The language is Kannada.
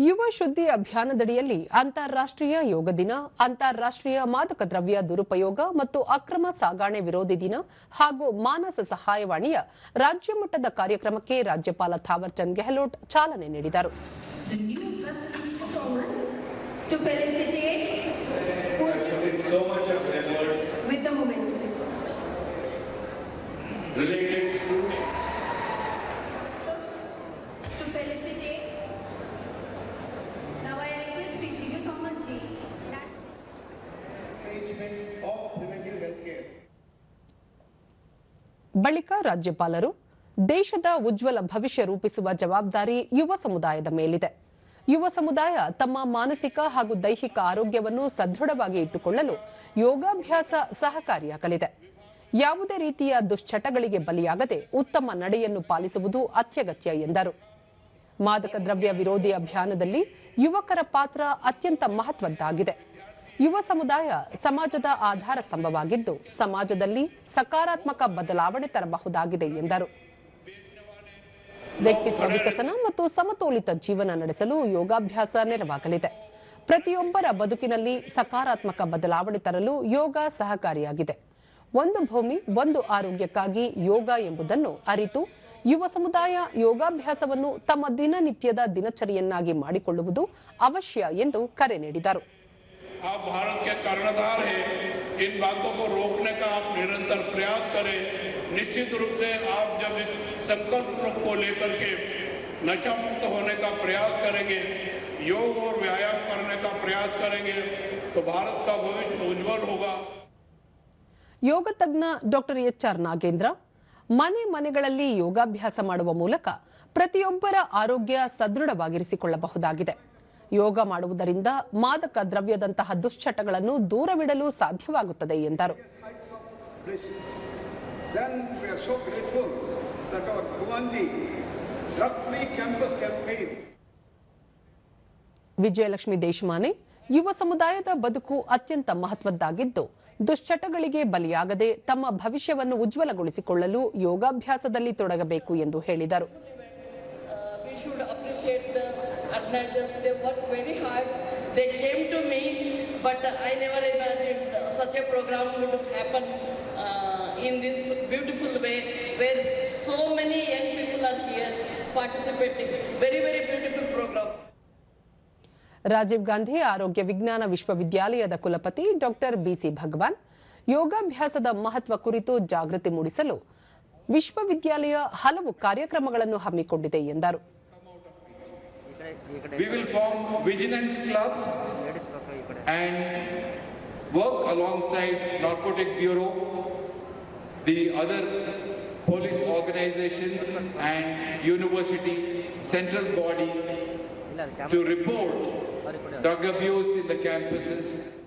ಯುವ ಶುದ್ಧಿ ಅಭಿಯಾನದಡಿಯಲ್ಲಿ ಅಂತಾರಾಷ್ಟ್ರೀಯ ಯೋಗ ದಿನ ಅಂತಾರಾಷ್ಟ್ರೀಯ ಮಾದಕ ದ್ರವ್ಯ ದುರುಪಯೋಗ ಮತ್ತು ಅಕ್ರಮ ಸಾಗಾಣೆ ವಿರೋಧಿ ದಿನ ಹಾಗೂ ಮಾನಸ ಸಹಾಯವಾಣಿಯ ರಾಜ್ಯ ಮಟ್ಟದ ಕಾರ್ಯಕ್ರಮಕ್ಕೆ ರಾಜ್ಯಪಾಲ ಥಾವರ್ಚಂದ್ ಗೆಹ್ಲೋಟ್ ಚಾಲನೆ ನೀಡಿದರು. Related new ಬಳಿಕ ರಾಜ್ಯಪಾಲರು ದೇಶದ ಉಜ್ವಲ ಭವಿಷ್ಯ ರೂಪಿಸುವ ಜವಾಬ್ದಾರಿ ಯುವ ಸಮುದಾಯದ ಮೇಲಿದೆ. ಯುವ ಸಮುದಾಯ ತಮ್ಮ ಮಾನಸಿಕ ಹಾಗೂ ದೈಹಿಕ ಆರೋಗ್ಯವನ್ನು ಸದೃಢವಾಗಿ ಇಟ್ಟುಕೊಳ್ಳಲು ಯೋಗಾಭ್ಯಾಸ ಸಹಕಾರಿಯಾಗಲಿದೆ. ಯಾವುದೇ ರೀತಿಯ ದುಶ್ಚಟಗಳಿಗೆ ಬಲಿಯಾಗದೆ ಉತ್ತಮ ನಡೆಯನ್ನು ಪಾಲಿಸುವುದು ಅತ್ಯಗತ್ಯ ಎಂದರು. ಮಾದಕ ದ್ರವ್ಯ ವಿರೋಧಿ ಅಭಿಯಾನದಲ್ಲಿ ಯುವಕರ ಪಾತ್ರ ಅತ್ಯಂತ ಮಹತ್ವದ್ದಾಗಿದೆ. ಯುವ ಸಮುದಾಯ ಸಮಾಜದ ಆಧಾರ ಸ್ತಂಭವಾಗಿದ್ದು, ಸಮಾಜದಲ್ಲಿ ಸಕಾರಾತ್ಮಕ ಬದಲಾವಣೆ ತರಬಹುದಾಗಿದೆ ಎಂದರು. ವ್ಯಕ್ತಿತ್ವ ವಿಕಸನ ಮತ್ತು ಸಮತೋಲಿತ ಜೀವನ ನಡೆಸಲು ಯೋಗಾಭ್ಯಾಸ ನೆರವಾಗಲಿದೆ. ಪ್ರತಿಯೊಬ್ಬರ ಬದುಕಿನಲ್ಲಿ ಸಕಾರಾತ್ಮಕ ಬದಲಾವಣೆ ತರಲು ಯೋಗ ಸಹಕಾರಿಯಾಗಿದೆ. ಒಂದು ಭೂಮಿ, ಒಂದು ಆರೋಗ್ಯಕ್ಕಾಗಿ ಯೋಗ ಎಂಬುದನ್ನು ಅರಿತು, ಯುವ ಸಮುದಾಯ ಯೋಗಾಭ್ಯಾಸವನ್ನು ತಮ್ಮ ದಿನನಿತ್ಯದ ದಿನಚರಿಯನ್ನಾಗಿ ಮಾಡಿಕೊಳ್ಳುವುದು ಅವಶ್ಯ ಎಂದು ಕರೆ ನೀಡಿದರು. आप भारत के कर्णधार हैं इन बातों को रोकने का आप निरंतर प्रयास करें निश्चित रूप से आप जब इस संकल्प को लेकर के नशा मुक्त होने का प्रयास करेंगे योग और व्यायाम करने का प्रयास करेंगे तो भारत का भविष्य उज्जवल होगा ಯೋಗ ತಜ್ಞ ಡಾಕ್ಟರ್ ಎಚ್ ಆರ್ ನಾಗೇಂದ್ರ ಮನೆ ಮನೆಗಳಲ್ಲಿ ಯೋಗಾಭ್ಯಾಸ ಮಾಡುವ ಮೂಲಕ ಪ್ರತಿಯೊಬ್ಬರ ಆರೋಗ್ಯ ಸದೃಢವಾಗಿರಿಸಿಕೊಳ್ಳಬಹುದಾಗಿದೆ ಯೋಗ ಮಾಡುವುದರಿಂದ ಮಾದಕ ದ್ರವ್ಯದಂತಹ ದುಶ್ಚಟಗಳನ್ನು ದೂರವಿಡಲು ಸಾಧ್ಯವಾಗುತ್ತದೆ ಎಂದರು. ವಿಜಯಲಕ್ಷ್ಮಿ ದೇಶಮಾನೆ ಯುವ ಸಮುದಾಯದ ಬದುಕು ಅತ್ಯಂತ ಮಹತ್ವದ್ದಾಗಿದ್ದು ದುಶ್ಚಟಗಳಿಗೆ ಬಲಿಯಾಗದೆ ತಮ್ಮ ಭವಿಷ್ಯವನ್ನು ಉಜ್ವಲಗೊಳಿಸಿಕೊಳ್ಳಲು ಯೋಗಾಭ್ಯಾಸದಲ್ಲಿ ತೊಡಗಬೇಕು ಎಂದು ಹೇಳಿದರು. Organizers. They worked very hard. They came to me, but I never imagined such a program would happen uh, in this beautiful way, where so many young people are here participating. Very, very beautiful program. Rajiv Gandhi ಆರೋಗ್ಯ ವಿಜ್ಞಾನ ವಿಶ್ವವಿದ್ಯಾಲಯದ ಕುಲಪತಿ ಡಾಕ್ಟರ್ ಬಿಸಿ ಭಗವಾನ್ ಯೋಗಾಭ್ಯಾಸದ ಮಹತ್ವ ಕುರಿತು ಜಾಗೃತಿ ಮೂಡಿಸಲು ವಿಶ್ವವಿದ್ಯಾಲಯ ಹಲವು ಕಾರ್ಯಕ್ರಮಗಳನ್ನು ಹಮ್ಮಿಕೊಂಡಿದೆ ಎಂದರು We will form vigilance clubs and work alongside Narcotic Bureau, the other police organizations and university central body to report drug abuse in the campuses